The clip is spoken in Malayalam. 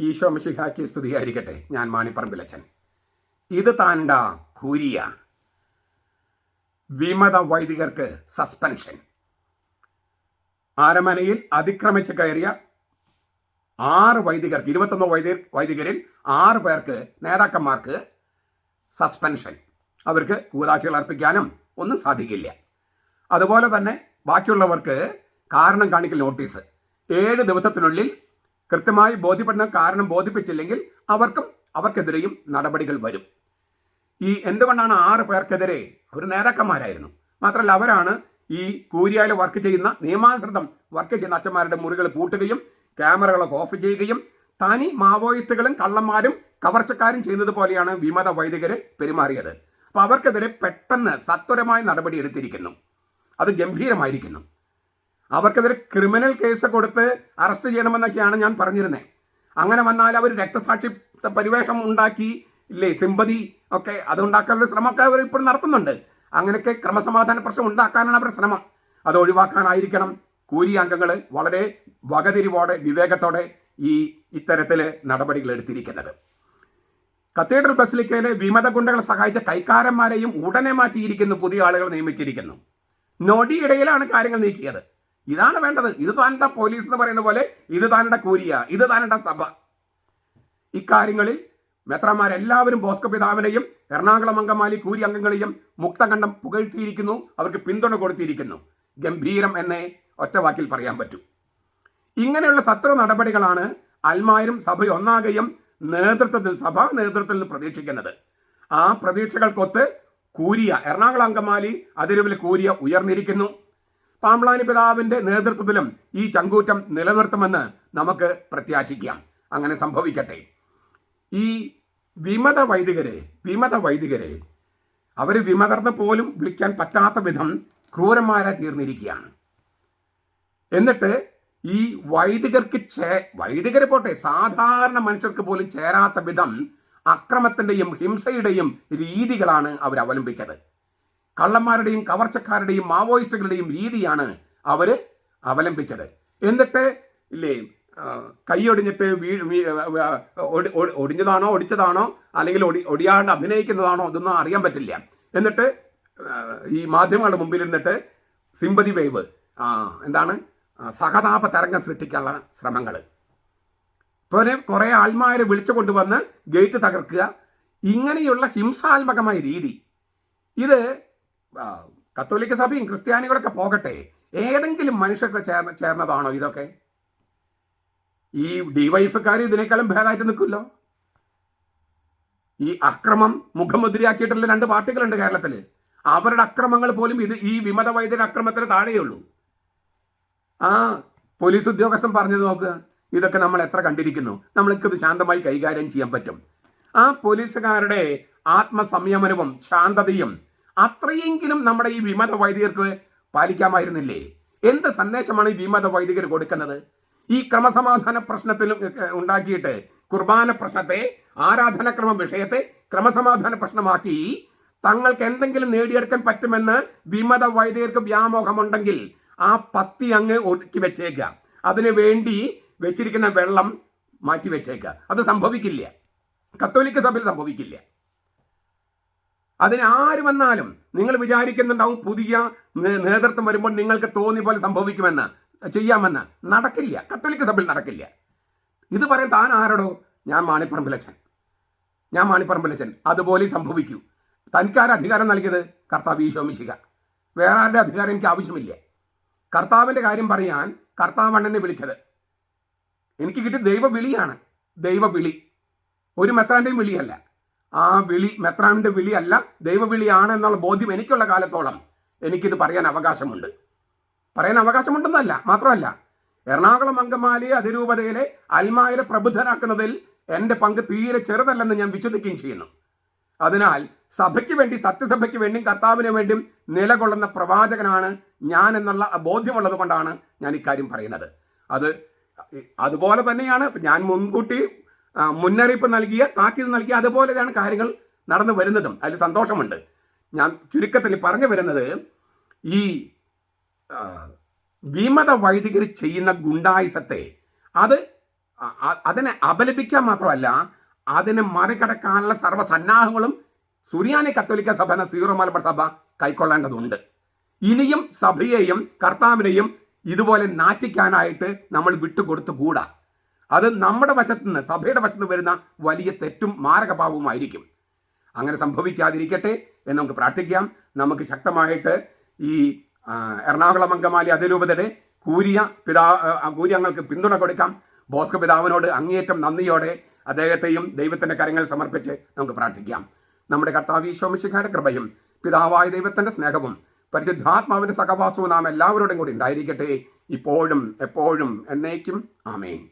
ഈശോ മിശിഹാക്കി സ്തുതിയായിരിക്കട്ടെ. ഞാൻ മാണിപ്പറമ്പിലച്ചൻ. ഇത് താണ്ട ഹൂരിയ വിമത വൈദികർക്ക് സസ്പെൻഷൻ. ആരമനയിൽ അതിക്രമിച്ച് കയറിയ ആറ് വൈദികർക്ക് ഇരുപത്തൊന്ന് വൈദിക വൈദികരിൽ ആറ് പേർക്ക് നേതാക്കന്മാർക്ക് സസ്പെൻഷൻ. അവർക്ക് കൂതാശികൾ അർപ്പിക്കാനും ഒന്നും സാധിക്കില്ല. അതുപോലെ തന്നെ ബാക്കിയുള്ളവർക്ക് കാരണം കാണിക്കൽ നോട്ടീസ്. ഏഴ് ദിവസത്തിനുള്ളിൽ കൃത്യമായി ബോധ്യപ്പെടുന്ന കാരണം ബോധിപ്പിച്ചില്ലെങ്കിൽ അവർക്കും അവർക്കെതിരെയും നടപടികൾ വരും. ഈ എന്തുകൊണ്ടാണ് ആറ് പേർക്കെതിരെ? അവർ നേതാക്കന്മാരായിരുന്നു. മാത്രമല്ല അവരാണ് ഈ കൂരിയായിൽ വർക്ക് ചെയ്യുന്ന നിയമാനുസൃതം വർക്ക് ചെയ്യുന്ന അച്ഛന്മാരുടെ മുറികൾ പൂട്ടുകയും ക്യാമറകളൊക്കെ ഓഫ് ചെയ്യുകയും തനി മാവോയിസ്റ്റുകളും കള്ളന്മാരും കവർച്ചക്കാരും ചെയ്യുന്നത് പോലെയാണ് വിമത വൈദികരെ പെരുമാറിയത്. അപ്പോൾ അവർക്കെതിരെ പെട്ടെന്ന് സത്വരമായ നടപടി എടുത്തിരിക്കുന്നു. അത് ഗംഭീരമായിരിക്കുന്നു. അവർക്കെതിരെ ക്രിമിനൽ കേസ് കൊടുത്ത് അറസ്റ്റ് ചെയ്യണമെന്നൊക്കെയാണ് ഞാൻ പറഞ്ഞിരുന്നത് അങ്ങനെ വന്നാൽ അവർ രക്തസാക്ഷി പരിവേഷം ഉണ്ടാക്കി ഇല്ലേ സിമ്പതി ഒക്കെ അതുണ്ടാക്കാനുള്ള ശ്രമമൊക്കെ അവർ ഇപ്പോൾ നടത്തുന്നുണ്ട്. അങ്ങനെയൊക്കെ ക്രമസമാധാന പ്രശ്നം ഉണ്ടാക്കാനാണ് അവരുടെ ശ്രമം. അത് ഒഴിവാക്കാനായിരിക്കണം. കൂലി അംഗങ്ങൾ വളരെ വകതിരിവോടെ വിവേകത്തോടെ ഈ ഇത്തരത്തിൽ നടപടികൾ എടുത്തിരിക്കുന്നത്. കത്തീഡ്രൽ ബസിലിക്കയിലെ വിമത ഗുണ്ടകളെ സഹായിച്ച കൈക്കാരന്മാരെയും ഉടനെ മാറ്റിയിരിക്കുന്നു പുതിയ ആളുകൾ നിയമിച്ചിരിക്കുന്നു. നൊടിയിടയിലാണ് കാര്യങ്ങൾ നീക്കിയത്. ഇതാണ് വേണ്ടത്. ഇത് താനെ പോലീസ് എന്ന് പറയുന്ന പോലെ ഇത് താനെ കൂരിയ ഇത് താനെ സഭ. ഇക്കാര്യങ്ങളിൽ മെത്രമാരെല്ലാവരും ബോസ്കോ പിതാവിനെയും എറണാകുളം അങ്കമാലി കൂരി അംഗങ്ങളെയും മുക്തകണ്ഠം പുകഴ്ത്തിയിരിക്കുന്നു അവർക്ക് പിന്തുണ കൊടുത്തിരിക്കുന്നു. ഗംഭീരം എന്നേ ഒറ്റ വാക്കിൽ പറയാൻ പറ്റൂ. ഇങ്ങനെയുള്ള സത്ര നടപടികളാണ് അൽമായരും സഭ ഒന്നാകെയും നേതൃത്വത്തിൽ സഭാ നേതൃത്വത്തിൽ നിന്ന് പ്രതീക്ഷിക്കുന്നത്. ആ പ്രതീക്ഷകൾക്കൊത്ത് കൂരിയ എറണാകുളം അങ്കമാലി അതിരുവിൽ കൂരിയ ഉയർന്നിരിക്കുന്നു. പാമ്പ്ലാനി പിതാവിന്റെ നേതൃത്വത്തിലും ഈ ചങ്കൂറ്റം നിലനിർത്തുമെന്ന് നമുക്ക് പ്രത്യാശിക്കാം. അങ്ങനെ സംഭവിക്കട്ടെ. ഈ വിമത വൈദികരെ വിമത വൈദികരെ അവർ വിമതർന്ന് പോലും വിളിക്കാൻ പറ്റാത്ത വിധം ക്രൂരന്മാരായി തീർന്നിരിക്കുകയാണ്. എന്നിട്ട് ഈ വൈദികർക്ക് ചേ വൈദികരെ പോട്ടെ സാധാരണ മനുഷ്യർക്ക് പോലും ചേരാത്ത വിധം അക്രമത്തിന്റെയും ഹിംസയുടെയും രീതികളാണ് അവർ അവലംബിച്ചത് കള്ളന്മാരുടെയും കവർച്ചക്കാരുടെയും മാവോയിസ്റ്റുകളുടെയും രീതിയാണ് അവർ അവലംബിച്ചത്. എന്നിട്ട് ഇല്ലേ കൈയൊടിഞ്ഞിട്ട് വീ ഒടിഞ്ഞതാണോ ഒടിച്ചതാണോ അല്ലെങ്കിൽ ഒടി ഒടിയാണ്ട് അഭിനയിക്കുന്നതാണോ ഇതൊന്നും അറിയാൻ പറ്റില്ല. എന്നിട്ട് ഈ മാധ്യമങ്ങളുടെ മുമ്പിൽ ഇരുന്നിട്ട് സിമ്പതി വേവ് എന്താണ് സഹതാപ തരംഗം സൃഷ്ടിക്കാനുള്ള ശ്രമങ്ങൾ. പിന്നെ കുറേ ആത്മാരെ വിളിച്ചു കൊണ്ടുവന്ന് ഗേറ്റ് തകർക്കുക ഇങ്ങനെയുള്ള ഹിംസാത്മകമായ രീതി. ഇത് കത്തോലിക്ക സഭയും ക്രിസ്ത്യാനികളൊക്കെ പോകട്ടെ. ഏതെങ്കിലും മനുഷ്യർക്ക് ചേർന്ന് ചേർന്നതാണോ ഇതൊക്കെ? ഈ ഡിവൈഫുകാർ ഇതിനേക്കാളും ഭേദമായിട്ട് നിൽക്കുമല്ലോ? ഈ അക്രമം മുഖമുദ്രയാക്കിയിട്ടുള്ള രണ്ട് പാർട്ടികളുണ്ട് കേരളത്തിൽ അവരുടെ അക്രമങ്ങൾ പോലും ഇത് ഈ വിമത വൈദ്യരുടെ അക്രമത്തിന് താഴെയുള്ളൂ. ആ പോലീസ് ഉദ്യോഗസ്ഥൻ പറഞ്ഞത് നോക്കുക ഇതൊക്കെ നമ്മൾ എത്ര കണ്ടിരിക്കുന്നു? നമ്മൾക്ക് ഇത് ശാന്തമായി കൈകാര്യം ചെയ്യാൻ പറ്റും. ആ പോലീസുകാരുടെ ആത്മസംയമനവും ശാന്തതയും അത്രയെങ്കിലും നമ്മുടെ ഈ വിമത വൈദികർക്ക് പാലിക്കാമായിരുന്നില്ലേ? എന്ത് സന്ദേശമാണ് ഈ വിമത വൈദികർ കൊടുക്കുന്നത്? ഈ ക്രമസമാധാന പ്രശ്നത്തിൽ ഉണ്ടാക്കിയിട്ട് കുർബാന പ്രശ്നത്തെ ആരാധനക്രമ വിഷയത്തെ ക്രമസമാധാന പ്രശ്നമാക്കി തങ്ങൾക്ക് എന്തെങ്കിലും നേടിയെടുക്കാൻ പറ്റുമെന്ന് വിമത വൈദികർക്ക് വ്യാമോഹമുണ്ടെങ്കിൽ ആ പത്തി അങ്ങ് ഒതുക്കി വെച്ചേക്കുക. അതിനു വേണ്ടി വെച്ചിരിക്കുന്ന വെള്ളം മാറ്റി വെച്ചേക്കുക. അത് സംഭവിക്കില്ല. കത്തോലിക്ക സഭയിൽ സംഭവിക്കില്ല. അതിന് ആര് വന്നാലും നിങ്ങൾ വിചാരിക്കുന്നുണ്ടാവും പുതിയ നേതൃത്വം വരുമ്പോൾ നിങ്ങൾക്ക് തോന്നിയ പോലെ സംഭവിക്കുമെന്ന് ചെയ്യാമെന്ന്. നടക്കില്ല. കത്തോലിക്ക സഭയിൽ നടക്കില്ല. ഇത് പറയാൻ താൻ ആരോടോ? ഞാൻ മാണിപ്പറമ്പിലച്ചൻ. ഞാൻ മാണിപ്പറമ്പിലച്ചൻ. അതുപോലെ സംഭവിക്കൂ. തനിക്കാരെ അധികാരം നൽകിയത്? കർത്താവ് ഈശോമിശിക വേറെ ആരുടെ അധികാരം എനിക്ക് ആവശ്യമില്ല. കർത്താവിന്റെ കാര്യം പറയാൻ കർത്താവ് അണ്ണനെ വിളിച്ചത്. എനിക്ക് കിട്ടിയ ദൈവവിളിയാണ്. ദൈവവിളി. ഒരു മെത്രാന്റെയും വിളിയല്ല. ആ വിളി മെത്രാന്റെ വിളിയല്ല ദൈവവിളിയാണ് എന്നുള്ള ബോധ്യം എനിക്കുള്ള കാലത്തോളം എനിക്കിത് പറയാൻ അവകാശമുണ്ട്. പറയാൻ അവകാശമുണ്ടെന്നല്ല മാത്രമല്ല എറണാകുളം അങ്കമാലി അതിരൂപതയിലെ അൽമായരെ പ്രബുദ്ധരാക്കുന്നതിൽ എന്റെ പങ്ക് തീരെ ചെറുതല്ലെന്ന് ഞാൻ വിശ്വസിക്കുകയും ചെയ്യുന്നു. അതിനാൽ സഭയ്ക്ക് വേണ്ടി സത്യസഭയ്ക്ക് വേണ്ടിയും കർത്താവിന് വേണ്ടിയും നിലകൊള്ളുന്ന പ്രവാചകനാണ് ഞാൻ എന്നുള്ള ബോധ്യമുള്ളത് കൊണ്ടാണ് ഞാൻ ഇക്കാര്യം പറയുന്നത്. അത് അതുപോലെ തന്നെയാണ് ഞാൻ മുൻകൂട്ടി മുന്നറിയിപ്പ് നൽകിയ താക്കീത് നൽകിയ അതുപോലെയാണ് കാര്യങ്ങൾ നടന്നു വരുന്നതും. അതിൽ സന്തോഷമുണ്ട്. ഞാൻ ചുരുക്കത്തിൽ പറഞ്ഞു വരുന്നത് ഈ വിമത വൈദികർ ചെയ്യുന്ന ഗുണ്ടായുസത്തെ അത് അതിനെ അപലപിക്കാൻ മാത്രമല്ല അതിനെ മറികടക്കാനുള്ള സർവസന്നാഹങ്ങളും സുറിയാനി കത്തോലിക്ക സഭ എന്ന സീറോ മലബാർ സഭ കൈക്കൊള്ളേണ്ടതുണ്ട്. ഇനിയും സഭയെയും കർത്താവിനെയും ഇതുപോലെ നാറ്റിക്കാനായിട്ട് നമ്മൾ വിട്ടുകൊടുത്തുകൂടാ? അത് നമ്മുടെ വശത്ത് നിന്ന് സഭയുടെ വശത്ത് വരുന്ന വലിയ തെറ്റും മാരകഭാവവുമായിരിക്കും അങ്ങനെ സംഭവിക്കാതിരിക്കട്ടെ എന്ന് നമുക്ക് പ്രാർത്ഥിക്കാം. നമുക്ക് ശക്തമായിട്ട് ഈ എറണാകുളം അങ്കമാലി അതിരൂപതയുടെ കൂരിയ പിതാ കൂര്യങ്ങൾക്ക് പിന്തുണ കൊടുക്കാം. ബോസ്കോ പിതാവിനോട് അങ്ങേയറ്റം നന്ദിയോടെ അദ്ദേഹത്തെയും ദൈവത്തിന്റെ കരങ്ങൾ സമർപ്പിച്ച് നമുക്ക് പ്രാർത്ഥിക്കാം. നമ്മുടെ കർത്താവ് ഈശോമിശിഖയുടെ കൃപയും പിതാവായ ദൈവത്തിന്റെ സ്നേഹവും പരിശുദ്ധാത്മാവിന്റെ സഹവാസവും നാം എല്ലാവരോടും കൂടി ഉണ്ടായിരിക്കട്ടെ. ഇപ്പോഴും എപ്പോഴും എന്നേക്കും. ആമേൻ.